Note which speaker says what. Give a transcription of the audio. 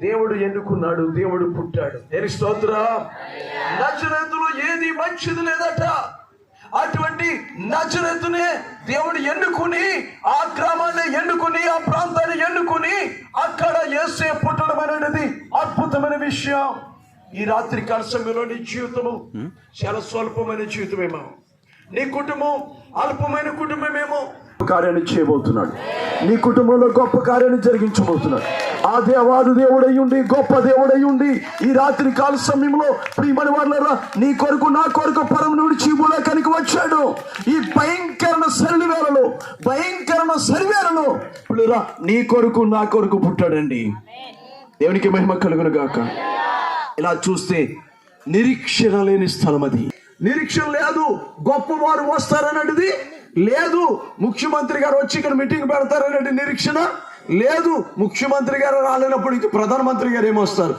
Speaker 1: దేవుడు ఎన్నుకున్నాడు దేవుడు పుట్టాడు. దేని స్తోత్ర? నజరేతులో ఏది మంచిది లేదట? అటువంటి నజరేతునే దేవుడు ఎన్నుకుని ఆ గ్రామాన్ని ఎన్నుకుని ఆ ప్రాంతాన్ని ఎన్నుకుని అక్కడ ఏసే పుట్టడం అనేది అద్భుతమైన విషయం. ఈ రాత్రి కాల సమయంలో నీ జీవితము చాలా స్వల్పమైన జీవితమేమో. నీ కుటుంబం అల్పమైన కుటుంబమేమో. కార్యాన్ని చేయబోతున్నాడు. నీ కుటుంబంలో గొప్ప కార్యాన్ని జరిగించబోతున్నాడు. ఆ దేవాది దేవుడయ్యుండి గొప్ప దేవుడయ్యుండి ఈ రాత్రి కాల సమయంలో ప్రియమని వాళ్ళరా నీ కొరకు నా కొరకు పరం నుండి చీములోకానికి వచ్చాడు. ఈ భయంకరణ సరివేలలో భయంకరణ సరివేలలో పిల్లరా నీ కొరకు నా కొరకు పుట్టాడండి. దేవునికి మహిమ కలుగును గాక. ఇలా చూస్తే నిరీక్షణ లేని స్థలం అది. నిరీక్షణ లేదు గొప్పవారు వస్తారన్నది లేదు. ముఖ్యమంత్రి గారు వచ్చి ఇక్కడ మీటింగ్ పెడతారనేది నిరీక్షణ. లేదు ముఖ్యమంత్రి గారు రాలేనప్పుడు ఇంక ప్రధానమంత్రి గారు ఏమొస్తారు?